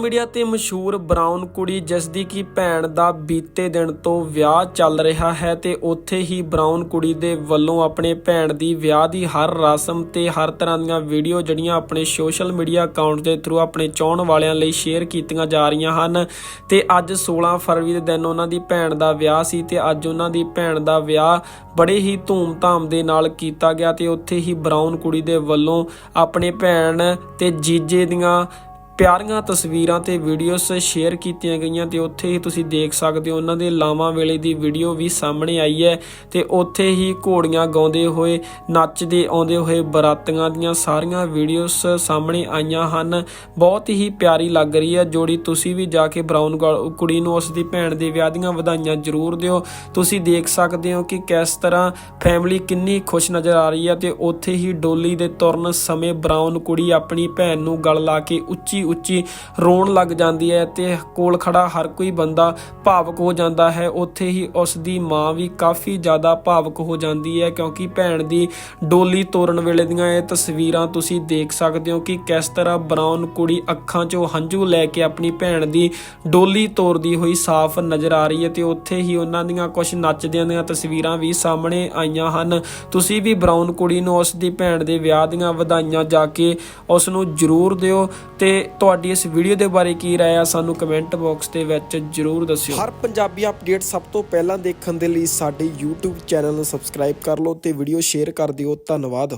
Media ਤੇ ਮਸ਼ਹੂਰ brown ਕੁੜੀ ਜਿਸ ਦੀ ਕੀ ਭੈਣ ਦਾ ਬੀਤੇ ਦਿਨ ਤੋਂ ਵਿਆਹ ਚੱਲ ਰਿਹਾ ਹੈ ਤੇ ਉੱਥੇ ਹੀ ਬਰਾਊਨ ਕੁੜੀ ਦੇ ਵੱਲੋਂ ਆਪਣੇ ਭੈਣ ਦੀ ਵਿਆਹ ਦੀ ਹਰ ਰਸਮ ਤੇ ਹਰ ਤਰ੍ਹਾਂ ਦੀਆਂ ਵੀਡੀਓ ਜਿਹੜੀਆਂ ਆਪਣੇ ਸੋਸ਼ਲ ਮੀਡੀਆ ਅਕਾਊਂਟ ਦੇ ਥਰੂ ਆਪਣੇ ਚਾਹਣ ਵਾਲਿਆਂ ਲਈ ਸ਼ੇਅਰ ਕੀਤੀਆਂ ਜਾ ਰਹੀਆਂ ਹਨ ਤੇ ਅੱਜ 16 ਫਰਵਰੀ ਦੇ ਦਿਨ ਉਹਨਾਂ ਦੀ ਭੈਣ ਦਾ ਵਿਆਹ ਸੀ ਤੇ ਅੱਜ ਉਹਨਾਂ ਦੀ ਭੈਣ ਦਾ ਵਿਆਹ ਬੜੇ ਹੀ ਧੂਮ-ਧਾਮ ਦੇ ਨਾਲ ਕੀਤਾ ਗਿਆ ਤੇ ਉੱਥੇ ਹੀ ਬਰਾਊਨ ਕੁੜੀ ਦੇ ਵੱਲੋਂ ਆਪਣੇ ਭੈਣ ਤੇ ਜੀਜੇ ਦੀਆਂ ਪਿਆਰੀਆਂ ਤਸਵੀਰਾਂ ਤੇ ਵੀਡੀਓਸ ਸ਼ੇਅਰ ਕੀਤੀਆਂ ਗਈਆਂ ਤੇ ਉੱਥੇ ਹੀ ਤੁਸੀਂ ਦੇਖ ਸਕਦੇ ਹੋ ਉਹਨਾਂ ਦੇ ਲਾਵਾਂ ਵੇਲੇ ਦੀ ਵੀਡੀਓ ਵੀ ਸਾਹਮਣੇ ਆਈ ਹੈ ਤੇ ਉੱਥੇ ਹੀ ਘੋੜੀਆਂ ਗਾਉਂਦੇ ਹੋਏ, ਨੱਚਦੇ ਆਉਂਦੇ ਹੋਏ ਬਰਾਤੀਆਂ ਦੀਆਂ ਸਾਰੀਆਂ ਵੀਡੀਓਸ ਸਾਹਮਣੇ ਆਈਆਂ ਹਨ। ਬਹੁਤ ਹੀ ਪਿਆਰੀ ਲੱਗ ਰਹੀ ਹੈ ਜੋੜੀ। ਤੁਸੀਂ ਵੀ ਜਾ ਕੇ ਬਰਾਊਨ ਗ- ਕੁੜੀ ਨੂੰ ਉਸ ਦੀ ਭੈਣ ਦੇ ਵਿਆਹ ਦੀਆਂ ਵਧਾਈਆਂ ਜ਼ਰੂਰ ਦਿਓ। ਤੁਸੀਂ ਦੇਖ ਸਕਦੇ ਹੋ ਕਿ ਕਿਸ ਤਰ੍ਹਾਂ ਫੈਮਿਲੀ ਕਿੰਨੀ ਖੁਸ਼ ਨਜ਼ਰ ਆ ਰਹੀ ਹੈ ਤੇ ਉੱਥੇ ਹੀ ਡੋਲੀ ਦੇ ਤੁਰਨ ਸਮੇਂ ਬਰਾਊਨ ਕੁੜੀ ਆਪਣੀ ਭੈਣ ਨੂੰ ਗਲ ਲਾ ਕੇ ਉੱਚੀ ਉੱਚੀ ਰੋਣ ਲੱਗ ਜਾਂਦੀ ਹੈ ਤੇ ਕੋਲ ਖੜਾ ਹਰ ਕੋਈ ਬੰਦਾ ਭਾਵਕ ਹੋ ਜਾਂਦਾ ਹੈ। ਉੱਥੇ ਹੀ ਉਸ ਦੀ ਮਾਂ ਵੀ ਕਾਫੀ ਜ਼ਿਆਦਾ ਭਾਵਕ ਹੋ ਜਾਂਦੀ ਹੈ ਕਿਉਂਕਿ ਭੈਣ ਦੀ ਡੋਲੀ ਤੋਰਨ ਵੇਲੇ ਦੀਆਂ ਇਹ ਤਸਵੀਰਾਂ ਤੁਸੀਂ ਦੇਖ ਸਕਦੇ ਹੋ ਕਿ ਕਿਸ ਤਰ੍ਹਾਂ ਬਰਾਊਨ ਕੁੜੀ ਅੱਖਾਂ 'ਚੋਂ ਹੰਝੂ ਲੈ ਕੇ ਆਪਣੀ ਭੈਣ ਦੀ ਡੋਲੀ ਤੋਰਦੀ ਹੋਈ ਸਾਫ਼ ਨਜ਼ਰ ਆ ਰਹੀ ਹੈ ਤੇ ਉੱਥੇ ਹੀ ਉਹਨਾਂ ਦੀਆਂ ਕੁਝ ਨੱਚਦਿਆਂ ਦੀਆਂ ਤਸਵੀਰਾਂ ਵੀ ਸਾਹਮਣੇ ਆਈਆਂ ਹਨ। ਤੁਸੀਂ ਵੀ ਬਰਾਊਨ ਕੁੜੀ ਨੂੰ ਉਸ ਦੀ ਭੈਣ ਦੇ ਵਿਆਹ ਦੀਆਂ ਵਧਾਈਆਂ ਜਾ ਕੇ ਉਸ ਨੂੰ ਜਰੂਰ ਦਿਓ ਤੇ ਤੁਹਾਡੀ ਇਸ ਵੀਡੀਓ ਦੇ ਬਾਰੇ ਕੀ ਰਾਏ ਆ, ਸਾਨੂੰ ਕਮੈਂਟ ਬਾਕਸ ਦੇ ਵਿੱਚ ਜਰੂਰ ਦੱਸਿਓ। ਹਰ ਪੰਜਾਬੀ ਅਪਡੇਟ ਸਭ ਤੋਂ ਪਹਿਲਾਂ ਦੇਖਣ ਦੇ ਲਈ ਸਾਡੇ YouTube ਚੈਨਲ ਨੂੰ ਸਬਸਕ੍ਰਾਈਬ ਕਰ ਲਓ ਤੇ ਵੀਡੀਓ ਸ਼ੇਅਰ ਕਰ ਦਿਓ। ਧੰਨਵਾਦ।